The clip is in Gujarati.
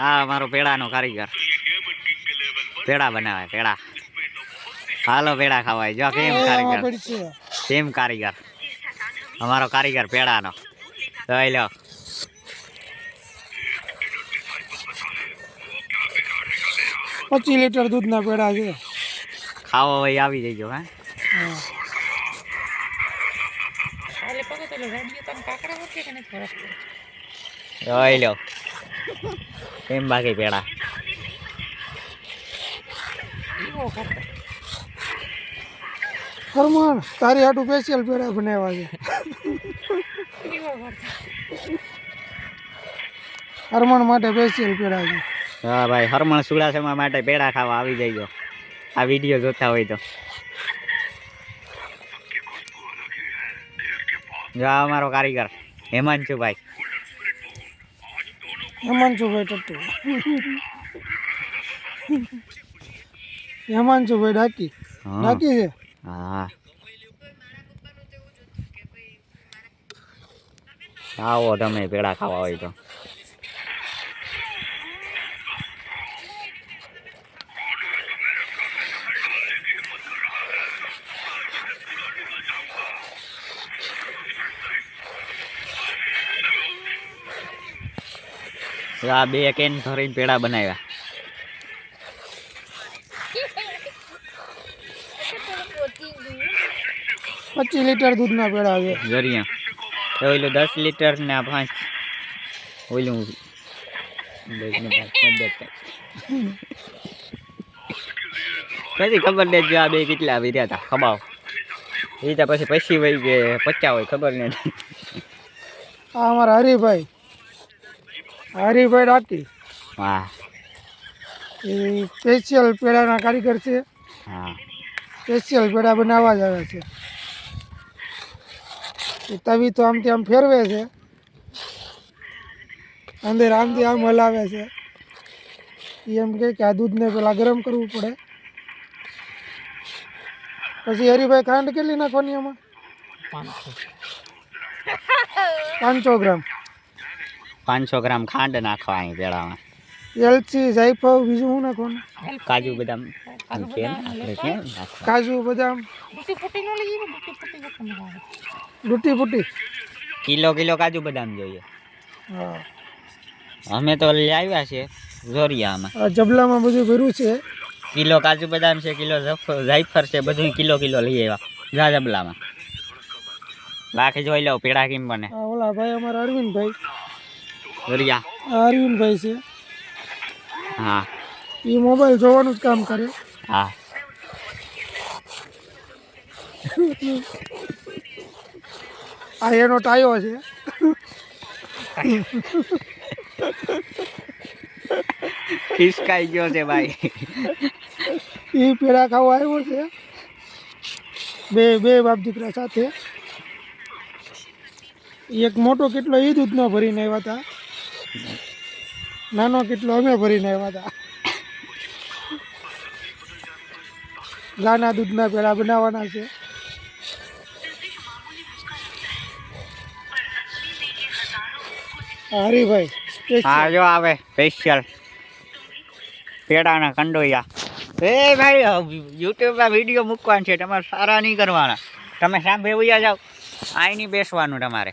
હા મારો પેડાનો કારીગર. પેડા બનાવે પેડા. હાલો પેડા ખવાય. જો કેમ કારીગર? કેમ કારીગર? અમારો કારીગર પેડાનો. જોઈ લો. પચીસ લીટર દૂધના પેડા છે. ખાવો ભાઈ આવી જઈજો હા? જોઈ લો. કેમ બાકી પેડા. ફરમાન તારી હાટુ સ્પેશિયલ પેડા બનાવ્યા છે. હરમણ માટે સ્પેશિયલ પેડા છે. હા ભાઈ હરમણ સુડાસમા માટે પેડા ખાવા આવી જઈજો. આ વીડિયો જોતા હોય તો. જો આ અમારો કારીગર. હેમાંશુભાઈ હેમાંશુભાઈ ટટ્ટુ હેમાંશુભાઈ ડાકી ડાકી છે? હા. આવો તમે પેડા ખાવા હોય તો. આ બે કેન ભરીને પેડા બનાવ્યા. પચીસ લીટર દૂધના પેડા છે. જરિયા. ઓલું દસ લીટર ને આ પાંચ. ઓલું ને પછી ખબર નહીં જો આ બે કેટલા વીર્યા હતા ખબાવ. એ તો પછી પછી વહી કે પચ્યા હોય ખબર નહીં આ અમારા હરિભાઈ. હરિભાઈ ડાકી હા એ સ્પેશિયલ પેડાના કારીગર છે. હા. સ્પેશિયલ પેડા બનાવવા જ આવે છે. એ તવી તો આમથી આમ ફેરવે છે. અંદર આમથી આમ હલાવે છે. એ એમ કહે કે આ દૂધને પેલા ગરમ કરવું પડે. પછી હરિભાઈ ખાંડ કેટલી નાખવાની આમાં? પાંચસો ગ્રામ. પાંચસો ગ્રામ ખાંડ નાખવા અહીં પેડામાં એલચી જાયફળ બીજું શું નાખવાનું? કાજુ બદામ. કાજુ બદામ. ડૂટી ફૂટી કિલો કિલો કાજુ બદામ જોઈએ. અમે તો લઈ આવ્યા છે જોરિયામાં. જબલામાં બધું ભર્યું છે. કિલો કાજુ બદામ છે કિલો જાયફળ છે બધું કિલો કિલો લઈ આવ્યા જા જબલામાં. બાકી જોઈ લો પેડા કેમ બને. ઓલા ભાઈ અમારા અરવિંદભાઈ. આ અરવિંદભાઈ છે. હા. એ મોબાઈલ જોવાનું જ કામ કરે. હા. આ એનો ટાયો છે. ખિસકાઈ ગયો છે ભાઈ. એ પેડા ખાવા આવ્યો છે. બે બે બાપ દીકરા સાથે. એક મોટો કેટલો એ ન ભરીને આવ્યા હતા. નાનો કેટલો અમે ભરીને આવ્યા હતા. ગાના દૂધના પેડા બનાવવાના છે. હરીભાઈ હા, જો આવે સ્પેશિયલ પેડાના કંડોયા. એ ભાઈ યુટ્યુબમાં વીડિયો મૂકવાનો છે, તમારે સારા નહીં કરવાના. તમે સાંભે વયા જાઓ. નહીં બેસવાનું તમારે.